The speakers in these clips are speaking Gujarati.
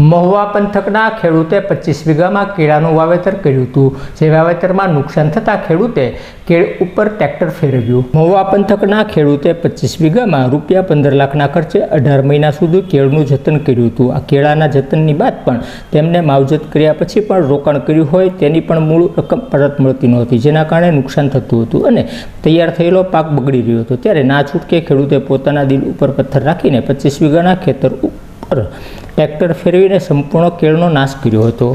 મહુવા પંથકના ખેડૂતે પચીસ વીઘામાં કેળાનું વાવેતર કર્યું હતું. જે વાવેતરમાં નુકસાન થતાં ખેડૂતે કેળ ઉપર ટ્રેક્ટર ફેરવ્યું. મહુવા પંથકના ખેડૂતે પચીસ વીઘામાં રૂપિયા પંદર લાખના ખર્ચે અઢાર મહિના સુધી કેળનું જતન કર્યું હતું. આ કેળાના જતનની બાદ પણ તેમને માવજત કર્યા પછી પણ રોકાણ કર્યું હોય તેની પણ મૂળ રકમ પરત મળતી નહોતી, જેના કારણે નુકસાન થતું હતું અને તૈયાર થયેલો પાક બગડી રહ્યો હતો. ત્યારે ના છૂટકે ખેડૂતે પોતાના દિલ ઉપર પથ્થર રાખીને પચીસ વીઘાના ખેતર ઉપર ટ્રેક્ટર ફેરવીને સંપૂર્ણ કેળનો નાશ કર્યો હતો.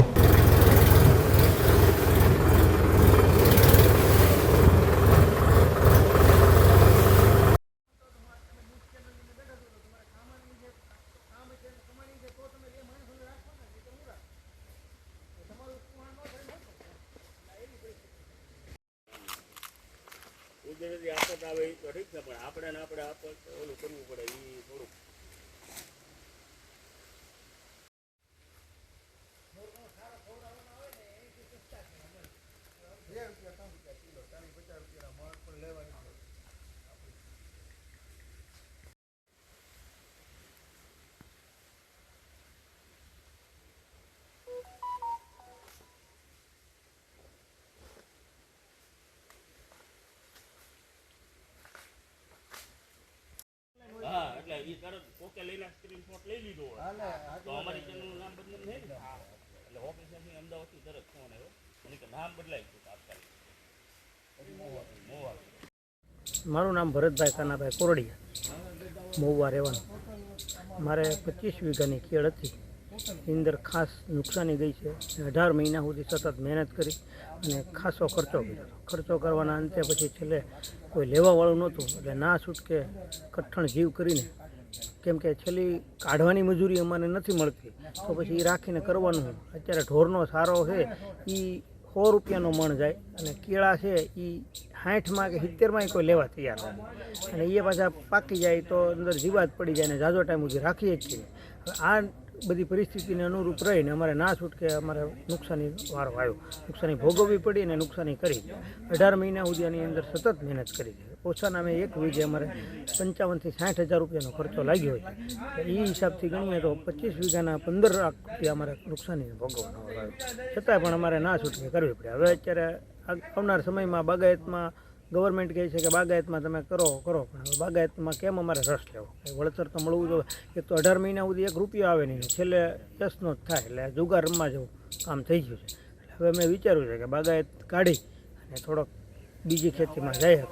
કુદરતી આફત આવે પણ આપણે આપણે આફત ઓલું કરવું પડે એ થોડુંક હા એટલે એ તરત કોકે લઈને સ્ક્રીનશોટ લઈ લીધો હોય. તો અમારી ચેનલનું નામ બદનામ થાય ને એટલે ઓફિસરથી અમદાવાદથી તરત ફોન આવ્યો. અને કે નામ બદલાય ગયું તાત્કાલિક. મારું નામ ભરતભાઈ કાનાભાઈ કોરડિયા. મહુવા રહેવાનું. મારે પચીસ વીઘાની ખેડ હતી. એની અંદર ખાસ નુકસાની ગઈ છે. અઢાર મહિના સુધી સતત મહેનત કરી અને ખાસો ખર્ચો કર્યો. ખર્ચો કરવાના અંતે પછી છેલ્લે કોઈ લેવાવાળું નહોતું. એટલે ના છૂટકે કઠણ જીવ કરીને કેમ કે છેલ્લી કાઢવાની મજૂરી અમને નથી મળતી. તો પછી એ રાખીને કરવાનું? અત્યારે ઢોરનો સારો છે એ સો રૂપિયાનો મણ જાય અને કેળા છે એ સાઠમાં કે સિત્તેરમાં કોઈ લેવા તૈયાર નથી. અને એ પાછા પાકી જાય તો અંદર જીવાત પડી જાય ને જાજો ટાઈમ સુધી રાખીએ જ છીએ. આ બધી પરિસ્થિતિને અનુરૂપ રહીને અમારે ના છૂટકે અમારે નુકસાની વારો આવ્યો. નુકસાની ભોગવવી પડી અને નુકસાની કરી. અઢાર મહિના સુધી આની અંદર સતત મહેનત કરી છે. ઓછાના અમે એક વીઘે અમારે પંચાવનથી સાઠ હજાર રૂપિયાનો ખર્ચો લાગ્યો છે એ હિસાબથી ગણીએ તો પચીસ વીઘાના પંદર લાખ રૂપિયા અમારે નુકસાની ભોગવવાનો આવ્યો. છતાંય પણ અમારે ના છૂટકે કરવી પડે. હવે અત્યારે આવનાર સમયમાં બાગાયતમાં ગવર્મેન્ટ કહે છે કે બાગાયતમાં તમે કરો કરો. પણ બાગાયતમાં કેમ અમારે રસ લેવો? વળતર તો મળવું જોઈએ એક તો અઢાર મહિના સુધી એક રૂપિયો આવે નહીં. છેલ્લે યસનો જ થાય. એટલે જુગાર રમવા જેવું કામ થઈ ગયું છે. એટલે હવે મેં વિચાર્યું છે કે બાગાયત કાઢી અને થોડોક બીજી ખેતીમાં જાય